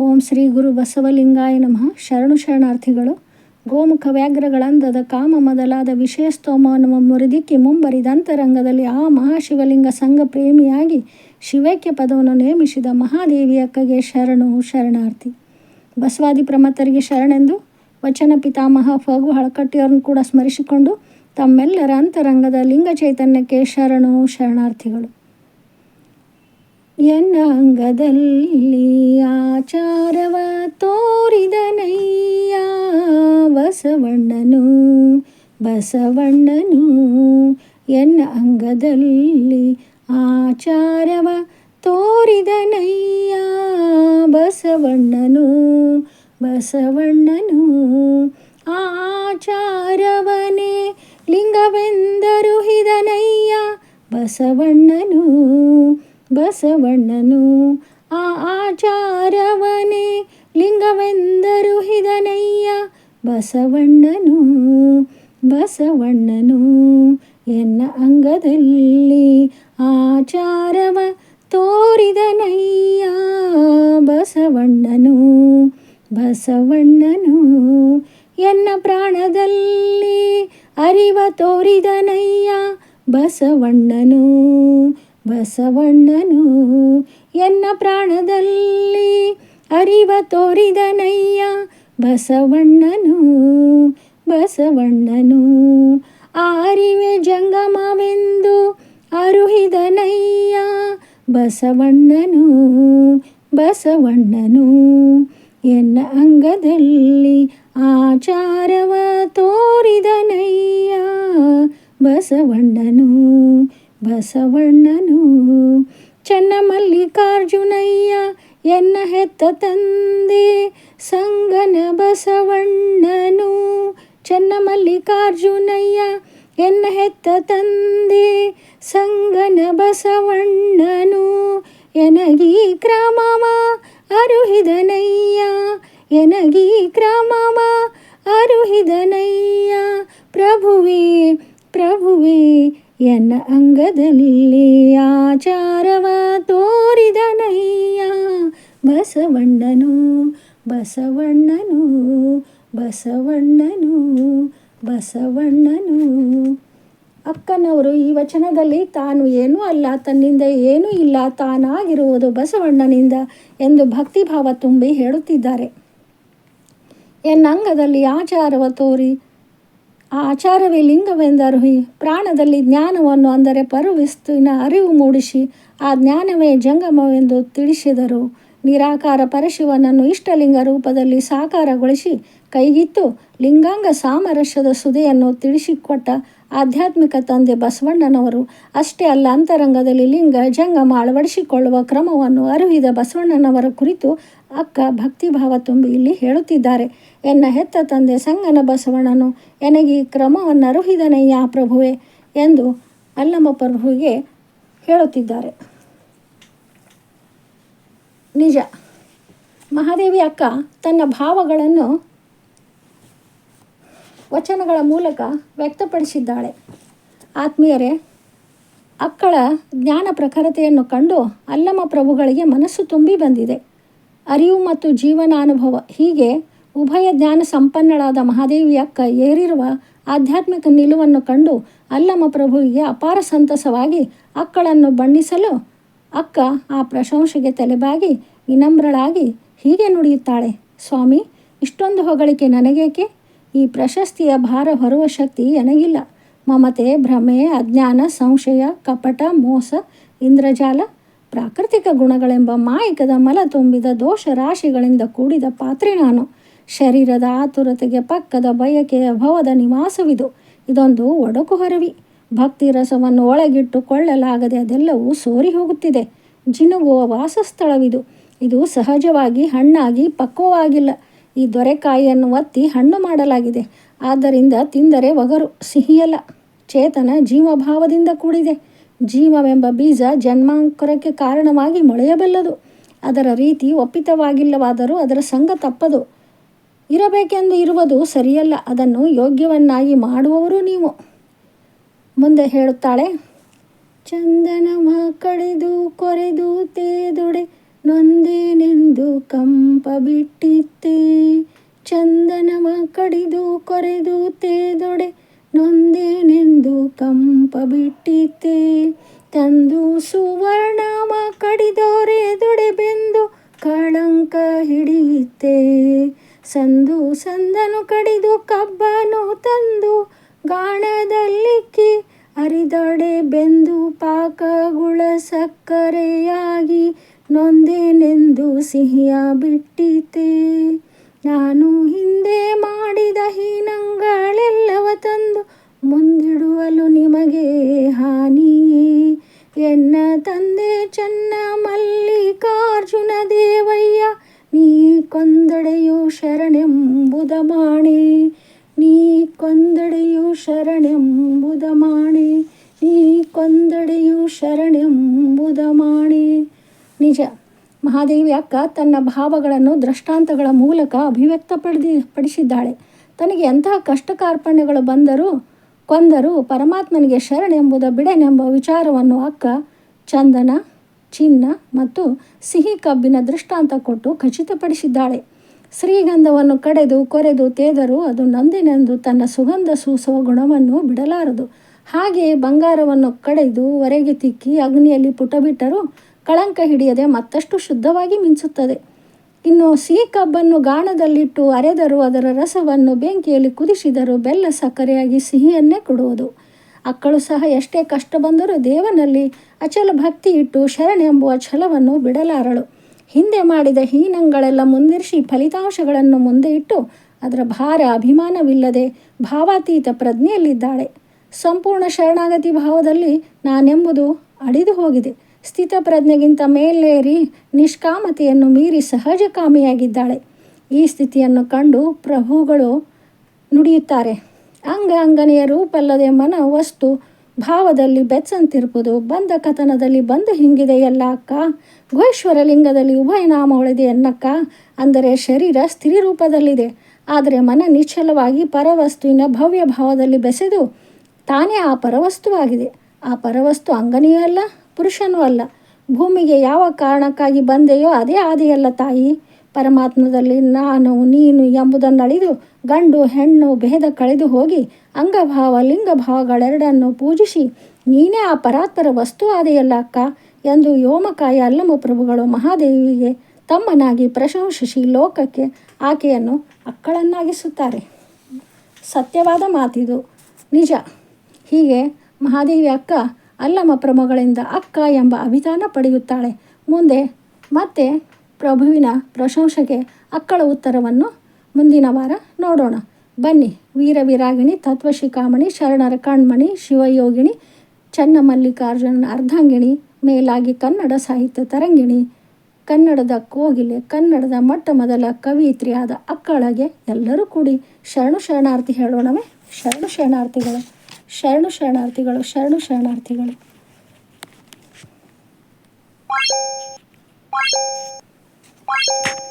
ಓಂ ಶ್ರೀ ಗುರು ಬಸವಲಿಂಗಾಯ ನಮಃ. ಶರಣು ಶರಣಾರ್ಥಿಗಳು, ಗೋಮುಖ ವ್ಯಾಘ್ರಗಳಂದದ ಕಾಮ ಮೊದಲಾದ ವಿಷಯ ಸ್ತೋಮವನ್ನು ಮುರಿದಿಕ್ಕಿ ಮುಂಬರಿದಂತರಂಗದಲ್ಲಿ ಆ ಮಹಾಶಿವಲಿಂಗ ಸಂಘ ಪ್ರೇಮಿಯಾಗಿ ಶಿವೈಕ್ಯ ಪದವನ್ನು ನೇಮಿಸಿದ ಮಹಾದೇವಿ ಅಕ್ಕಗೆ ಶರಣು ಶರಣಾರ್ಥಿ. ಬಸವಾದಿ ಪ್ರಮತರಿಗೆ ಶರಣೆಂದು ವಚನ ಪಿತಾಮಹ ಫಗು ಹಳಕಟ್ಟಿಯವರನ್ನು ಕೂಡ ಸ್ಮರಿಸಿಕೊಂಡು ತಮ್ಮೆಲ್ಲರ ಅಂತರಂಗದ ಲಿಂಗ ಚೈತನ್ಯಕ್ಕೆ ಶರಣು ಶರಣಾರ್ಥಿಗಳು. ಎನ್ನ ಅಂಗದಲ್ಲಿ ಆಚಾರವ ತೋರಿದನಯ್ಯ. ಬಸವಣ್ಣನು ಬಸವಣ್ಣನು ಎನ್ನ ಅಂಗದಲ್ಲಿ ಆಚಾರವ ತೋರಿದನಯ್ಯ. ಬಸವಣ್ಣನು ಬಸವಣ್ಣನು ಆಚಾರವನೇ ಲಿಂಗವೆಂದರು ಹಿದನಯ್ಯ ಬಸವಣ್ಣನು ಬಸವಣ್ಣನು ಆ ಆಚಾರವನೇ ಲಿಂಗವೆಂದರು ಹಿದನಯ್ಯ ಬಸವಣ್ಣನು. ಬಸವಣ್ಣನು ಎನ್ನ ಅಂಗದಲ್ಲಿ ಆಚಾರವ ತೋರಿದನಯ್ಯ ಬಸವಣ್ಣನು. ಬಸವಣ್ಣನು ಎನ್ನ ಪ್ರಾಣದಲ್ಲಿ ಅರಿವ ತೋರಿದನಯ್ಯ ಬಸವಣ್ಣನು. ಬಸವಣ್ಣನು ಎನ್ನ ಪ್ರಾಣದಲ್ಲಿ ಅರಿವ ತೋರಿದನಯ್ಯ. ಬಸವಣ್ಣನು ಬಸವಣ್ಣನು ಆರಿವೆ ಜಂಗಮವೆಂದು ಅರುಹಿದನಯ್ಯ. ಬಸವಣ್ಣನು ಬಸವಣ್ಣನು, ಎನ್ನ ಅಂಗದಲ್ಲಿ ಆಚಾರವ ತೋರಿದನಯ್ಯ. ಬಸವಣ್ಣನು ಬಸವಣ್ಣನು. ಚನ್ನಮಲ್ಲಿಕಾರ್ಜುನಯ್ಯ ಎನ್ನ ಹೆತ್ತ ತಂದೆ? ಸಂಗನ ಬಸವಣ್ಣನು. ಚನ್ನಮಲ್ಲಿಕಾರ್ಜುನಯ್ಯ ಎನ್ನ ಹೆತ್ತ ತಂದೆ? ಸಂಗನ ಬಸವಣ್ಣನು. ಎನಗಿ ಕ್ರಮವ ಅರುಹಿದನಯ್ಯ. ಎನಗಿ ಕ್ರಮವ ಅರುಹಿದನಯ್ಯ. ಪ್ರಭುವೇ ಪ್ರಭುವೇ ಎನ್ನ ಅಂಗದಲ್ಲಿ ಆಚಾರವ ತೋರಿದನಯ್ಯ ಬಸವಣ್ಣನು ಬಸವಣ್ಣನು ಬಸವಣ್ಣನು ಬಸವಣ್ಣನು. ಅಕ್ಕನವರು ಈ ವಚನದಲ್ಲಿ ತಾನು ಏನೂ ಅಲ್ಲ, ತನ್ನಿಂದ ಏನೂ ಇಲ್ಲ, ತಾನಾಗಿರುವುದು ಬಸವಣ್ಣನಿಂದ ಎಂದು ಭಕ್ತಿಭಾವ ತುಂಬಿ ಹೇಳುತ್ತಿದ್ದಾರೆ. ಎನ್ನಂಗದಲ್ಲಿ ಆಚಾರವ ತೋರಿ ಆ ಆಚಾರವೇ ಲಿಂಗವೆಂದರು. ಪ್ರಾಣದಲ್ಲಿ ಜ್ಞಾನವನ್ನು ಅಂದರೆ ಪರುವಿಸ್ತುವಿನ ಅರಿವು ಮೂಡಿಸಿ ಆ ಜ್ಞಾನವೇ ಜಂಗಮವೆಂದು ತಿಳಿಸಿದರು. ನಿರಾಕಾರ ಪರಶಿವನನ್ನು ಇಷ್ಟಲಿಂಗ ರೂಪದಲ್ಲಿ ಸಾಕಾರಗೊಳಿಸಿ ಕೈಗಿತ್ತು ಲಿಂಗಾಂಗ ಸಾಮರಸ್ಯದ ಸುದೆಯನ್ನು ತಿಳಿಸಿಕೊಟ್ಟ ಆಧ್ಯಾತ್ಮಿಕ ತಂದೆ ಬಸವಣ್ಣನವರು. ಅಷ್ಟೇ ಅಲ್ಲ, ಅಂತರಂಗದಲ್ಲಿ ಲಿಂಗ, ಜಂಗಮ ಅಳವಡಿಸಿಕೊಳ್ಳುವ ಕ್ರಮವನ್ನು ಅರಿವಿದ ಬಸವಣ್ಣನವರ ಕುರಿತು ಅಕ್ಕ ಭಕ್ತಿಭಾವ ತುಂಬಿ ಇಲ್ಲಿ ಹೇಳುತ್ತಿದ್ದಾರೆ. ಎನ್ನ ಹೆತ್ತ ತಂದೆ ಸಂಗನ ಬಸವಣ್ಣನು, ಎನಗಿ ಕ್ರಮವನ್ನು ಅರುಹಿದನಯ್ಯ ಪ್ರಭುವೆ ಎಂದು ಅಲ್ಲಮ್ಮ ಪ್ರಭುವಿಗೆ ಹೇಳುತ್ತಿದ್ದಾರೆ. ನಿಜ, ಮಹಾದೇವಿ ಅಕ್ಕ ತನ್ನ ಭಾವಗಳನ್ನು ವಚನಗಳ ಮೂಲಕ ವ್ಯಕ್ತಪಡಿಸಿದ್ದಾಳೆ. ಆತ್ಮೀಯರೇ, ಅಕ್ಕಳ ಜ್ಞಾನ ಪ್ರಖರತೆಯನ್ನು ಕಂಡು ಅಲ್ಲಮ ಪ್ರಭುಗಳಿಗೆ ಮನಸ್ಸು ತುಂಬಿ ಬಂದಿದೆ. ಅರಿವು ಮತ್ತು ಜೀವನಾನುಭವ ಹೀಗೆ ಉಭಯ ಜ್ಞಾನ ಸಂಪನ್ನಳಾದ ಮಹಾದೇವಿ ಅಕ್ಕ ಏರಿರುವ ಆಧ್ಯಾತ್ಮಿಕ ನಿಲುವನ್ನು ಕಂಡು ಅಲ್ಲಮ ಪ್ರಭುವಿಗೆ ಅಪಾರ ಸಂತಸವಾಗಿ ಅಕ್ಕಳನ್ನು ಬಣ್ಣಿಸಲು ಅಕ್ಕ ಆ ಪ್ರಶಂಸೆಗೆ ತಲೆಬಾಗಿ ವಿನಮ್ರಳಾಗಿ ಹೀಗೆ ನುಡಿಯುತ್ತಾಳೆ, ಸ್ವಾಮಿ, ಇಷ್ಟೊಂದು ಹೊಗಳಿಕೆ ನನಗೇಕೆ? ಈ ಪ್ರಶಸ್ತಿಯ ಭಾರ ಹೊರುವ ಶಕ್ತಿ ನನಗಿಲ್ಲ ಮಮತೆ, ಭ್ರಮೆ, ಅಜ್ಞಾನ, ಸಂಶಯ, ಕಪಟ, ಮೋಸ, ಇಂದ್ರಜಾಲ, ಪ್ರಾಕೃತಿಕ ಗುಣಗಳೆಂಬ ಮಾಯಿಕದ ಮಲ ತುಂಬಿದ ದೋಷ ರಾಶಿಗಳಿಂದ ಕೂಡಿದ ಪಾತ್ರೆ ನಾನು. ಶರೀರದ ಆತುರತೆಗೆ ಪಕ್ಕದ ಬಯಕೆಯ ಭವದ ನಿವಾಸವಿದು. ಇದೊಂದು ಒಡಕು ಹರವಿ. ಭಕ್ತಿ ರಸವನ್ನು ಒಳಗಿಟ್ಟುಕೊಳ್ಳಲಾಗದೆ ಅದೆಲ್ಲವೂ ಸೋರಿ ಹೋಗುತ್ತಿದೆ. ಜಿನುಗುವ ವಾಸಸ್ಥಳವಿದು. ಇದು ಸಹಜವಾಗಿ ಹಣ್ಣಾಗಿ ಪಕ್ವವಾಗಿಲ್ಲ. ಈ ದೊರೆಕಾಯಿಯನ್ನು ಒತ್ತಿ ಹಣ್ಣು ಮಾಡಲಾಗಿದೆ. ಆದ್ದರಿಂದ ತಿಂದರೆ ಒಗರು ಸಿಹಿಯಲ್ಲ ಚೇತನ ಜೀವಭಾವದಿಂದ ಕೂಡಿದೆ. ಜೀವವೆಂಬ ಬೀಜ ಜನ್ಮಾಂಕರಕ್ಕೆ ಕಾರಣವಾಗಿ ಮೊಳೆಯಬಲ್ಲದು. ಅದರ ರೀತಿ ಒಪ್ಪಿತವಾಗಿಲ್ಲವಾದರೂ ಅದರ ಸಂಘ ತಪ್ಪದು. ಇರಬೇಕೆಂದು ಇರುವುದು ಸರಿಯಲ್ಲ. ಅದನ್ನು ಯೋಗ್ಯವನ್ನಾಗಿ ಮಾಡುವವರು ನೀವು. ಮುಂದೆ ಹೇಳುತ್ತಾಳೆ, ಚಂದನವ ಕಳೆದು ಕೊರೆದು ತೇದೊಡೆ ನೊಂದೇನೆಂದು ಕಂಪ ಬಿಟ್ಟಿತ್ತೆ. ಚಂದನವ ಕಡಿದು ಕೊರೆದು ತೇದೊಡೆ ನೊಂದೇನೆಂದು ಕಂಪ ಬಿಟ್ಟಿತ್ತೆ. ತಂದು ಸುವರ್ಣವ ಕಡಿದೋರೆ ದೊಡೆ ಬೆಂದು ಕಳಂಕ ಹಿಡಿಯುತ್ತೆ. ಸಂದು ಸಂದನು ಕಡಿದು ಕಬ್ಬನು ತಂದು ಗಾಣದಲ್ಲಿಕ್ಕಿ ಅರಿದೊಡೆ ಬೆಂದು ಪಾಕಗುಳ ಸಕ್ಕರೆಯಾಗಿ ನೊಂದೇನೆಂದು ಸಿಹಿಯ ಬಿಟ್ಟಿತೆ? ನಾನು ಹಿಂದೆ ಮಾಡಿದ ಹೀನಂಗಳೆಲ್ಲವ ತಂದು ಮುಂದಿಡುವಲು ನಿಮಗೆ ಹಾನಿಯೇ? ಎನ್ನ ತಂದೆ ಚೆನ್ನ ಮಲ್ಲಿಕಾರ್ಜುನ ದೇವಯ್ಯ, ನೀ ಕೊಂದಡೆಯು ಶರಣೆಂಬುದ ಮಾಣೆ? ನೀ ಕೊಂದಡೆಯು ಶರಣೆಂಬುದ ಮಾಣೆ? ನೀ ಕೊಂದಡೆಯು ಶರಣೆಂಬುದ ಮಾಣೆ? ನಿಜ. ಮಹಾದೇವಿ ಅಕ್ಕ ತನ್ನ ಭಾವಗಳನ್ನು ದೃಷ್ಟಾಂತಗಳ ಮೂಲಕ ಅಭಿವ್ಯಕ್ತಪಡಿ ಪಡಿಸಿದ್ದಾಳೆ. ತನಗೆ ಎಂತಹ ಕಷ್ಟ ಕಾರ್ಪಣ್ಯಗಳು ಬಂದರೂ, ಕೊಂದರೂ ಪರಮಾತ್ಮನಿಗೆ ಶರಣೆಂಬುದ ಬಿಡೆನೆಂಬ ವಿಚಾರವನ್ನು ಅಕ್ಕ ಚಂದನ, ಚಿನ್ನ ಮತ್ತು ಸಿಹಿ ಕಬ್ಬಿನ ದೃಷ್ಟಾಂತ ಕೊಟ್ಟು ಖಚಿತಪಡಿಸಿದ್ದಾಳೆ. ಶ್ರೀಗಂಧವನ್ನು ಕಡೆದು ಕೊರೆದು ತೇದರು ಅದು ನಂದಿನೆಂದು ತನ್ನ ಸುಗಂಧ ಸೂಸುವ ಗುಣವನ್ನು ಬಿಡಲಾರದು. ಹಾಗೆಯೇ ಬಂಗಾರವನ್ನು ಕಡೆದು ಹೊರಗೆ ತಿಕ್ಕಿ ಅಗ್ನಿಯಲ್ಲಿ ಪುಟ ಬಿಟ್ಟರೂ ಕಳಂಕ ಹಿಡಿಯದೆ ಮತ್ತಷ್ಟು ಶುದ್ಧವಾಗಿ ಮಿಂಚುತ್ತದೆ. ಇನ್ನು ಸಿಹಿ ಕಬ್ಬನ್ನು ಗಾಣದಲ್ಲಿಟ್ಟು ಅರೆದರೂ ಅದರ ರಸವನ್ನು ಬೆಂಕಿಯಲ್ಲಿ ಕುದಿಸಿದರೂ ಬೆಲ್ಲ ಸಕ್ಕರೆಯಾಗಿ ಸಿಹಿಯನ್ನೇ ಕೊಡುವುದು. ಅಕ್ಕಳು ಸಹ ಎಷ್ಟೇ ಕಷ್ಟ ಬಂದರೂ ದೇವನಲ್ಲಿ ಅಚಲ ಭಕ್ತಿ ಇಟ್ಟು ಶರಣೆಂಬುವ ಛಲವನ್ನು ಬಿಡಲಾರಳು. ಹಿಂದೆ ಮಾಡಿದ ಹೀನಂಗಳೆಲ್ಲ ಮುಂದಿರಿಸಿ ಫಲಿತಾಂಶಗಳನ್ನು ಮುಂದೆ ಇಟ್ಟು ಅದರ ಭಾರ ಅಭಿಮಾನವಿಲ್ಲದೆ ಭಾವಾತೀತ ಪ್ರಜ್ಞೆಯಲ್ಲಿದ್ದಾಳೆ. ಸಂಪೂರ್ಣ ಶರಣಾಗತಿ ಭಾವದಲ್ಲಿ ನಾನೆಂಬುದು ಅಡಿದು ಹೋಗಿದೆ. ಸ್ಥಿತ ಪ್ರಜ್ಞೆಗಿಂತ ಮೇಲೇರಿ ನಿಷ್ಕಾಮತೆಯನ್ನು ಮೀರಿ ಸಹಜ ಕಾಮಿಯಾಗಿದ್ದಾಳೆ. ಈ ಸ್ಥಿತಿಯನ್ನು ಕಂಡು ಪ್ರಭುಗಳು ನುಡಿಯುತ್ತಾರೆ. ಅಂಗ ಅಂಗನೆಯ ರೂಪಲ್ಲದೆ ಮನ ವಸ್ತು ಭಾವದಲ್ಲಿ ಬೆಚ್ಚಂತಿರುವುದು, ಬಂದ ಕಥನದಲ್ಲಿ ಬಂದು ಹಿಂಗಿದೆ ಎಲ್ಲ ಅಕ್ಕ ಗೋಶ್ವರ ಲಿಂಗದಲ್ಲಿ ಉಭಯ ನಾಮ ಉಳಿದೆ ಎನ್ನಕ್ಕ? ಅಂದರೆ ಶರೀರ ಸ್ಥಿರ ರೂಪದಲ್ಲಿದೆ ಆದರೆ ಮನ ನಿಶ್ಚಲವಾಗಿ ಪರವಸ್ತುವಿನ ಭವ್ಯ ಭಾವದಲ್ಲಿ ಬೆಸೆದು ತಾನೇ ಆ ಪರವಸ್ತುವಾಗಿದೆ. ಆ ಪರವಸ್ತು ಅಂಗನೆಯೂ ಅಲ್ಲ, ಪುರುಷನೂ ಅಲ್ಲ. ಭೂಮಿಗೆ ಯಾವ ಕಾರಣಕ್ಕಾಗಿ ಬಂದೆಯೋ ಅದೇ ಆದಿಯಲ್ಲ ತಾಯಿ. ಪರಮಾತ್ಮದಲ್ಲಿ ನಾನು, ನೀನು ಎಂಬುದನ್ನು ಅಳಿದು ಗಂಡು, ಹೆಣ್ಣು, ಭೇದ ಕಳೆದು ಹೋಗಿ ಅಂಗಭಾವ, ಲಿಂಗಭಾವಗಳೆರಡನ್ನು ಪೂಜಿಸಿ ನೀನೇ ಆ ಪರಾತ್ಪರ ವಸ್ತು ಆದೆಯಲ್ಲ ಅಕ್ಕ ಎಂದು ಯೋಮಕಾಯ ಅಲ್ಲಮ ಪ್ರಭುಗಳು ಮಹಾದೇವಿಗೆ ತಮ್ಮನಾಗಿ ಪ್ರಶಂಸಿಸಿ ಲೋಕಕ್ಕೆ ಆಕೆಯನ್ನು ಅಕ್ಕಳನ್ನಾಗಿಸುತ್ತಾರೆ. ಸತ್ಯವಾದ ಮಾತಿದು. ನಿಜ. ಹೀಗೆ ಮಹಾದೇವಿ ಅಕ್ಕ ಅಲ್ಲಮ ಪ್ರಭುಗಳಿಂದ ಅಕ್ಕ ಎಂಬ ಅಭಿಧಾನ ಪಡೆಯುತ್ತಾಳೆ. ಮುಂದೆ ಮತ್ತೆ ಪ್ರಭುವಿನ ಪ್ರಶಂಸೆಗೆ ಅಕ್ಕಳ ಉತ್ತರವನ್ನು ಮುಂದಿನ ವಾರ ನೋಡೋಣ. ಬನ್ನಿ, ವೀರವಿರಾಗಿಣಿ, ತತ್ವಶಿಖಾಮಣಿ, ಶರಣರ ಕಣ್ಮಣಿ, ಶಿವಯೋಗಿಣಿ, ಚನ್ನಮಲ್ಲಿಕಾರ್ಜುನನ ಅರ್ಧಾಂಗಿಣಿ, ಮೇಲಾಗಿ ಕನ್ನಡ ಸಾಹಿತ್ಯ ತರಂಗಿಣಿ, ಕನ್ನಡದ ಕೋಗಿಲೆ, ಕನ್ನಡದ ಮೊಟ್ಟ ಮೊದಲ ಕವಿಯಿತ್ರಿಯಾದ ಅಕ್ಕಳಗೆ ಎಲ್ಲರೂ ಕೂಡಿ ಶರಣು ಶರಣಾರ್ಥಿ ಹೇಳೋಣವೇ? ಶರಣು ಶರಣಾರ್ಥಿಗಳು. ಶರಣು ಶರಣಾರ್ಥಿಗಳು ಶರಣು ಶರಣಾರ್ಥಿಗಳು Thank you.